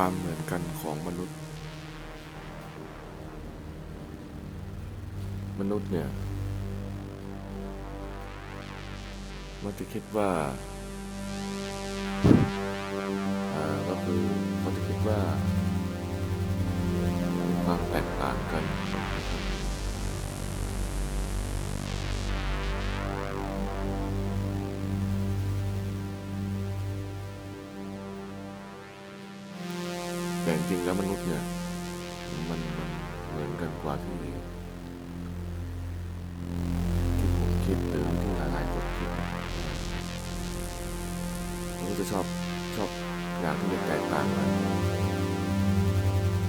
ความเหมือนกันของมนุษย์ มนุษย์เนี่ยมักจะคิดว่าอ่าก็คือมันจะคิดว่ามีความแตกต่างกันนะครับ จริงๆแล้วมนุษย์เนี่ย มันเหมือนกันกว่าที่ที่ผมคิดหรือที่หลายๆคนคิดผมจะชอบชอบอยางที่จะแตกต่างกัน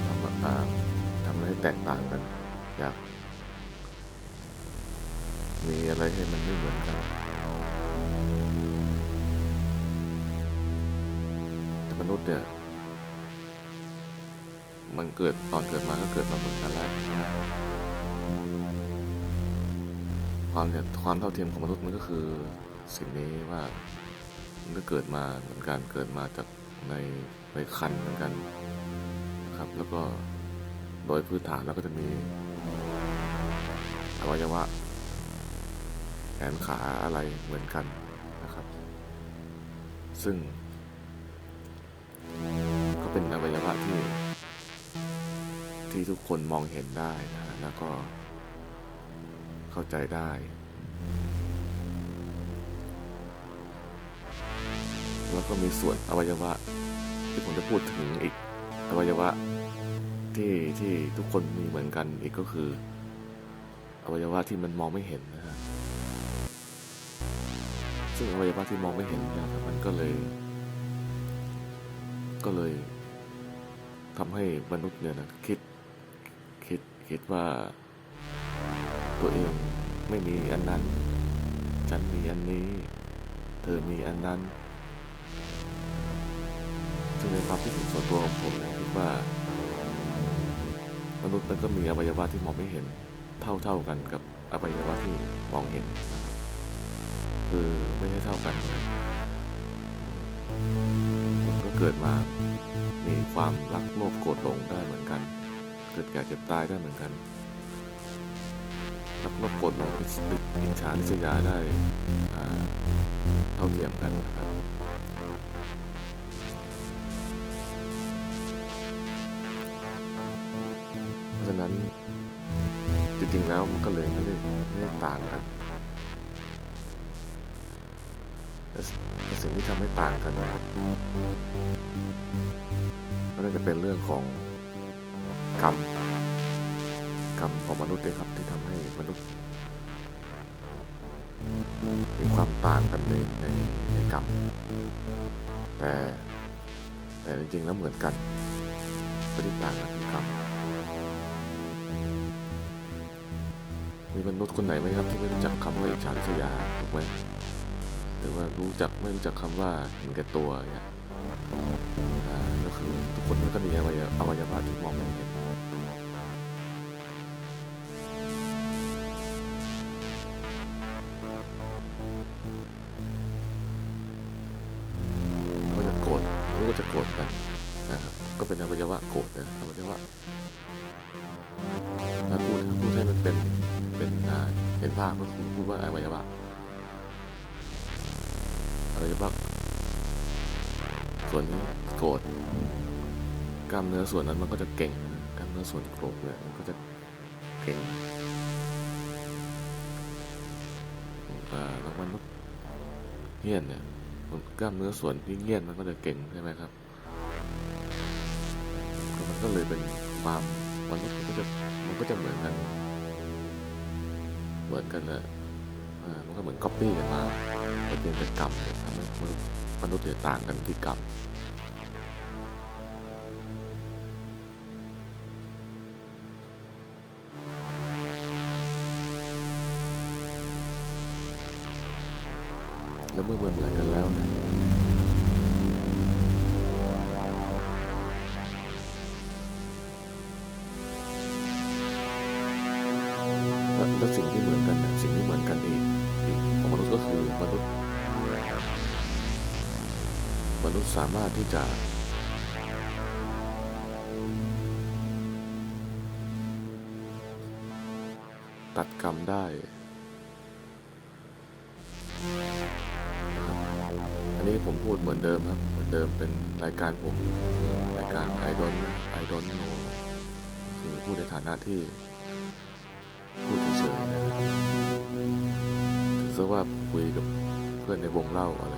ทำอ่าทำอะไรให้แตกต่างกัน อยาก มีอะไรให้มันไม่เหมือนกันแต่มนุษย์เนี่ย มันเกิดตอนเกิดมาก็เกิดมาเหมือนกันแล้วนะความเนี่ยความเท่าเทียมของมนุษย์มันก็คือสิ่งนี้ว่ามันก็เกิดมาเหมือนกันเกิดมาจากในในคันเหมือนกันนะครับ แล้วก็โดยพื้นฐานเราก็จะมีอวัยวะแขนขาอะไรเหมือนกันนะครับ ซึ่ง ก็เป็นอวัยวะที่ ที่ทุกคนมองเห็นได้นะฮะแล้วก็เข้าใจได้ แล้วก็มีส่วนอวัยวะ ที่ผมจะพูดถึงอีกอวัยวะที่ที่ทุกคนมีเหมือนกันอีกก็คือ อวัยวะที่มันมองไม่เห็นนะฮะซึ่งอวัยวะที่มองไม่เห็นเนยครับมันก็เลย ก็เลยทำให้มนุษย์เนี่ยนะคิด คิดว่า ตัวเองไม่มีอันนั้น ฉันมีอันนี้ เธอมีอันนั้นซึ่งในความคิดเห็นส่วนตัวของผมนี่ยคิดว่า มนุษย์มันก็มีอวัยวะที่มองไม่เห็นเท่าเท่าๆกันกับอวัยวะที่มองเห็น คือไม่ได้เท่ากันนก็เกิดมา มีความรักโลภโกรธหลงได้เหมือนกัน เกิดแก่เจ็บตายได้เหมือนกันรักโลภโกรธหลงอิจฉาริษยาได้เท่าเทียมกันนะครับเพราะฉะนั้นจริงๆแล้วมันก็เลยไม่ได้ไม่ได้ต่างกันแต่สิ่งที่ทำให้ต่างกันนะครับก็น่าจะเป็นเรื่องของ กรรมกรรมของมนุษย์เลยครับที่ทำให้มนุษย์ มีความต่างกันในในในกรรมแต่แต่จริงๆแล้วเหมือนกันไม่ได้ต่างกันที่กรรมมีมนุษย์คนไหนไหมครับที่ไม่รู้จักคำว่าอิจฉาริษยาถูกไหมหรือว่ารู้จักไม่รู้จักคำว่าเห็นแก่ตัวเนี่ย ภาพก็คือพูดว่าอวัยวะอวัยวะส่วนนี้โกรธกล้ามเนื้อส่วนนั้นมันก็จะเก่งกล้ามเนื้อส่วนโกรธเนี่ยมันก็จะเก่งอ่าแล้วมนุษย์เงี้ยนเนี่ยกล้ามเนื้อส่วนที่เงี้ยนมันก็จะเก่งใช่ไหมครับมันก็เลยเป็นความมนุษย์มันก็จะมันก็จะเหมือนกัน เหมือนกันเลยอ่ามันก็เหมือนก๊อปปี้กันมาแต่เพียงแต่กรรมเนี่ยทำให้มนุษย์มนุษย์ต่างกันที่กรรมแล้วเมื่อเมื่อไหร่ แล้วสิ่งที่เหมือนกันสิ่งที่เหมือนกันเองของมนุษย์ก็คือมนุษย์ มนุษย์สามารถที่จะตัดกรรมได้ อันนี้ผมพูดเหมือนเดิมครับ เหมือนเดิมเป็นรายการผม รายการไอดอนไอดอนโนคือพูดในฐานะที่ ซะว่าคุยกับเพื่อนในวงเล่าอะไร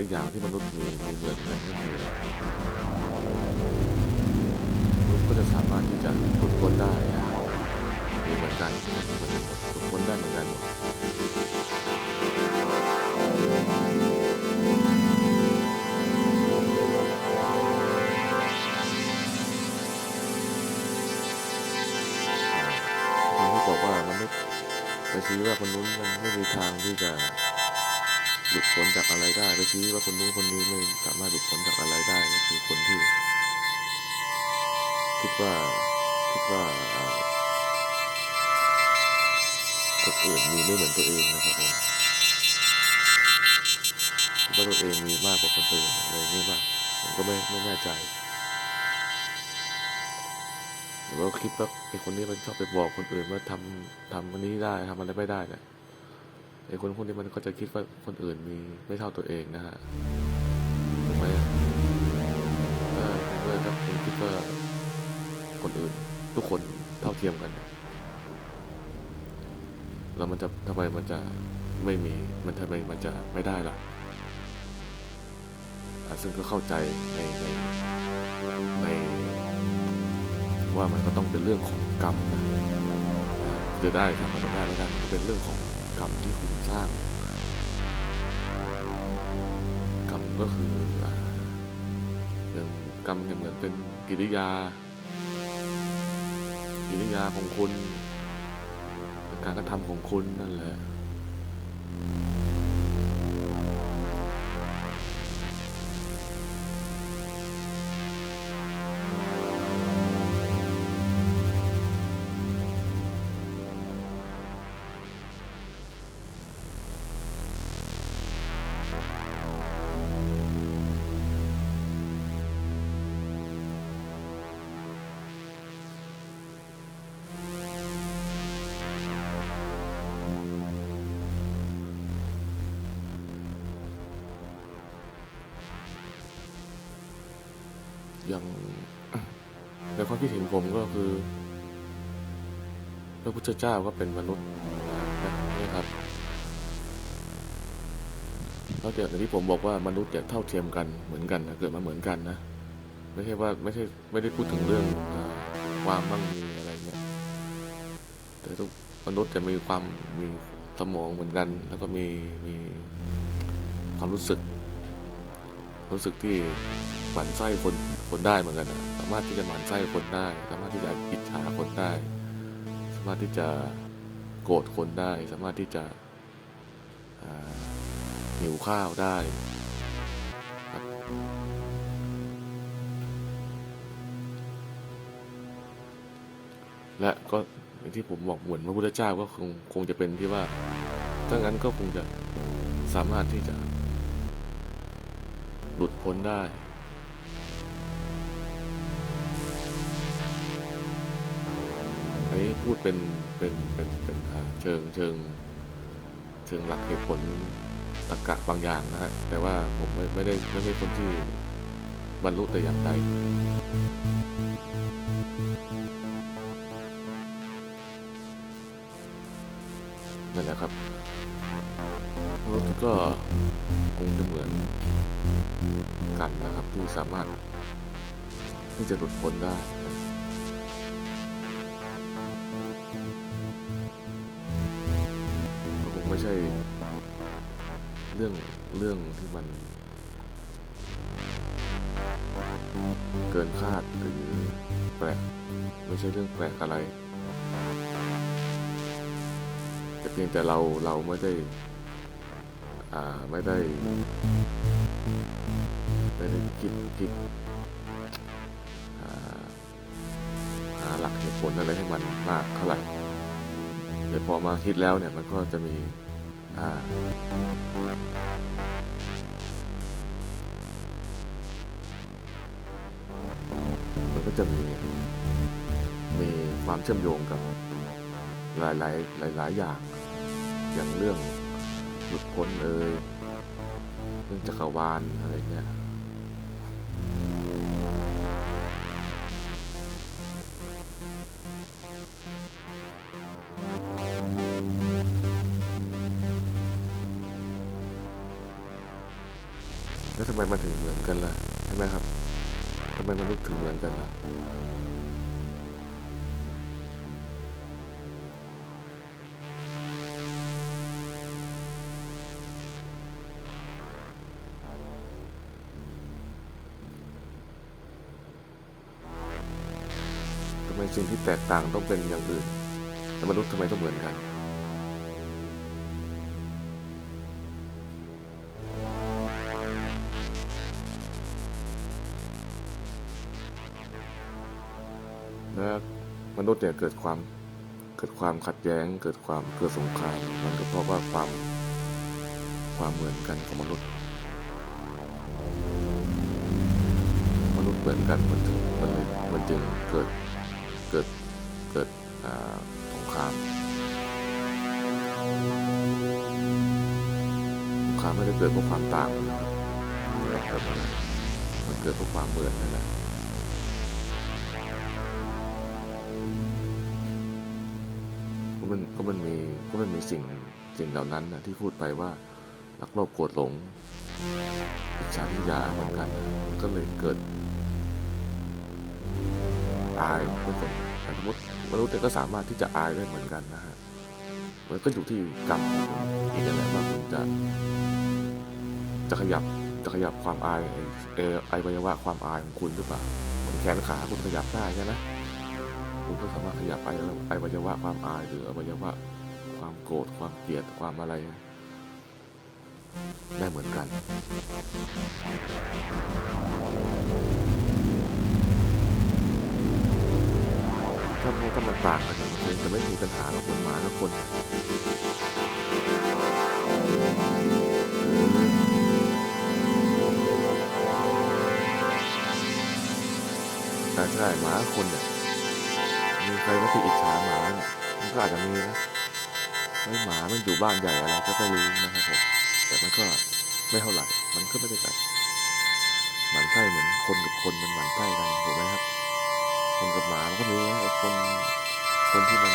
อีกอย่างที่มนุษย์มีมีเหมือนกันก็คือมนุษย์ก็จะสามารถที่จะฝึกฝนได้มีเหมือนกันฝึกฝนได้เหมือนกันคนาคนนู้นมันไม่มีทางที่จะหลุดพ้นจากอะไรได้ไปชี้ว่าคนนู้นคนนี้ไม่สามารถหลุดพ้นจากอะไรได้ก็คือคนที่ คิดว่าคิดว่าเอ่อคนอื่นมีไม่เหมือนตัวเองนะครับผมคิดว่าตัวเองมีมากกว่าคนอื่นอะไรอย่างนี้ป่ะผมก็ไม่ไม่แน่ใจ หรือว่าคิดว่าไอ้คนนี้มันชอบไปบอกคนอื่นว่าทำทำอันนี้ได้ทำอะไรไม่ได้เนี่ยไอ้คนพวกนี้มันก็จะคิดว่าคนอื่นมีไม่เท่าตัวเองนะฮะถูกไหมถ้าเมื่อถ้าคุณคิดว่าคนอื่นทุกคนเท่าเทียมกัน แล้วมันจะทำไมมันจะไม่มีมันทำไมมันจะไม่ได้ล่ะซึ่งก็เข้าใจในในใน ว่ามันก็ต้องเป็นเรื่องของกรรมนะจะได้ทำมันได้ไม่ได้มันก็เป็นเรื่องของกรรมที่คุณสร้างกรรมก็คืออ่าอย่างกรรมเนี่ยเหมือนเป็นกิริยา กิริยาของคุณการกระทำของคุณนั่นแหละ ในความคิดเห็นผมก็คือพระพุทธเจ้าก็เป็นมนุษย์นะนะครับแล้วเดี๋ยวที่ผมบอกว่ามนุษย์เนี่ยเท่าเทียมกันเหมือนกันนะเกิดมาเหมือนกันนะไม่ใช่ว่าไม่ใช่ไม่ได้พูดถึงเรื่องอความมั่งมีอะไรเงี้ยแต่ทุกมนุษย์จะมีความมีสมองเหมือนกัน แล้วก็มีมีความรู้สึก รู้สึกที่ หมั่นไส้คนคนได้เหมือนกันนะสามารถที่จะหมั่นไส้คนได้ สามารถที่จะอิจฉาคนได้ สามารถที่จะโกรธคนได้ สามารถที่จะหิวข้าวได้ครับและก็อย่างที่ผมบอกเหมือนพระพุทธเจ้าก็คงคงจะเป็นที่ว่าถ้างั้นก็คงจะสามารถที่จะหลุดพ้นได้ นนี้พูดเป็นเป็นเป็นเป็นเชิงเชิงเชิงหลักเหตุผลตรรกะบางอย่างนะฮะแต่ว่าผมไม่ไม่ได้ไม่ใช่คนที่บรรลุแต่อย่างใดนั่นแหละครับรถก็คงจะเหมือนกันนะครับที่สามารถที่จะหลุดพ้นได้ ไม่ใช่ เรื่องเรื่องที่มัน เกินคาดหรือแปลกไม่ใช่เรื่องแปลกอะไร แต่เพียงแต่เราเราไม่ได้ อ่าไม่ได้ไม่ได้คิดคิดหาหลักเหตุผลอะไรให้มันมากเท่าไหร่แต่พอมาคิดแล้วเนี่ยมันก็จะมี อ่ามันก็จะมีมีความเชื่อมโยงกับหลายหลายหลายหลายอย่าง อย่างเรื่องหลุดพ้นเอ่ยเรื่องจักรวาลอะไรเงี้ย มมันถึงเหมือนกันล่ะใช่ไหมครับทำไมมนุษย์ถึงเหมือนกันล่ะทำไมสิ่งที่แตกต่างต้องเป็นอย่างอื่นแต่มนุษย์ทำไมต้องเหมือนกัน และมนุษย์เนี่ยเกิดความเกิดความขัดแย้ง เกิดความเกิดสงครามมันก็เพราะว่าความความเหมือนกันของมนุษย์ มนุษย์เหมือนกันมันถึงมันเลยมันจึงเกิดเกิดเกิดสงครามสงครามไม่ได้เกิดเพราะความต่างนะครับมันเกิดอะไรมันเกิดเพราะความเหมือนนั่นแหละ ก็มันมีก็มันมีสิ่งสิ่งเหล่านั้นนะที่พูดไปว่ารักโลภโกรธหลงอิจฉาทิยาเหมือนกันมันก็เลยเกิดอายไม่คนสมมติมนุษย์ก็สามารถที่จะอายได้เหมือนกันนะฮะมันก็อยู่ที่กรรมองคุณนี่แหละว่าคุณจะ จะขยับจะขยับความอายไอ้เออไอวัยวะความอายของคุณหรือเปล่าเหมือนแขนขาคุณขยับได้ใช่ไหม คุณก็สามารถขยับไอไอวัยวะความอายหรืออวัยวะความโกรธความเกลียดความอะไร ได้เหมือนกันถ้ามันถ้ามันต่างกันมันจะไม่มีปัญหากับคนหมากับคนแต่ใช่หมาคนเนี่ย ใครว่าที่อิจฉาหมาเนี่ยมันก็อาจจะมีนะไอ้หมามันอยู่บ้านใหญ่อะไรก็ไม่รู้นะครับผมแต่มันก็ไม่เท่าไหร่ มันก็ไม่ได้แบบหมันไส้เหมือนคนกับคนมันหมันไส้กันถูกไหมครับ คนกับหมามันก็มีนะไอ้คนคนที่มัน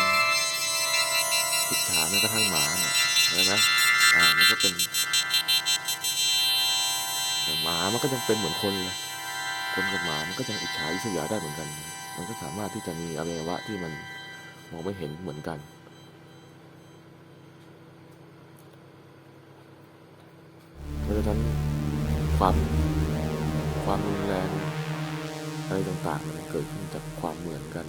อิจฉาแม้กระทั่งหมาเนี่ยเห็นไหมอ่ามันก็เป็นหมามันก็ยังเป็นเหมือนคนเลยคนกับหมามันก็ยังอิจฉาอิษยาได้เหมือนกัน มันก็สามารถที่จะมีอวัยวะที่มันมองไม่เห็นเหมือนกัน เพราะฉะนั้นความความรุนแรงอะไรต่างๆมันเกิดขึ้นจากความเหมือนกัน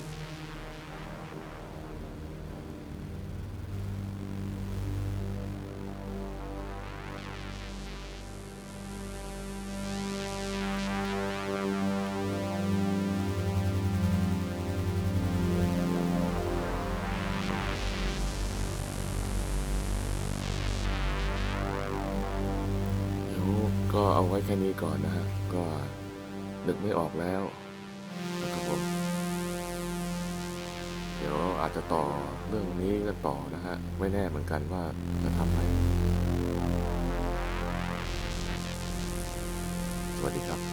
ก็เอาไว้แค่นี้ก่อนนะฮะ ก็นึกไม่ออกแล้วนะครับผม เดี๋ยวอาจจะต่อเรื่องนี้กันต่อนะฮะ ไม่แน่เหมือนกันว่าจะทำไหมสวัสดีครับ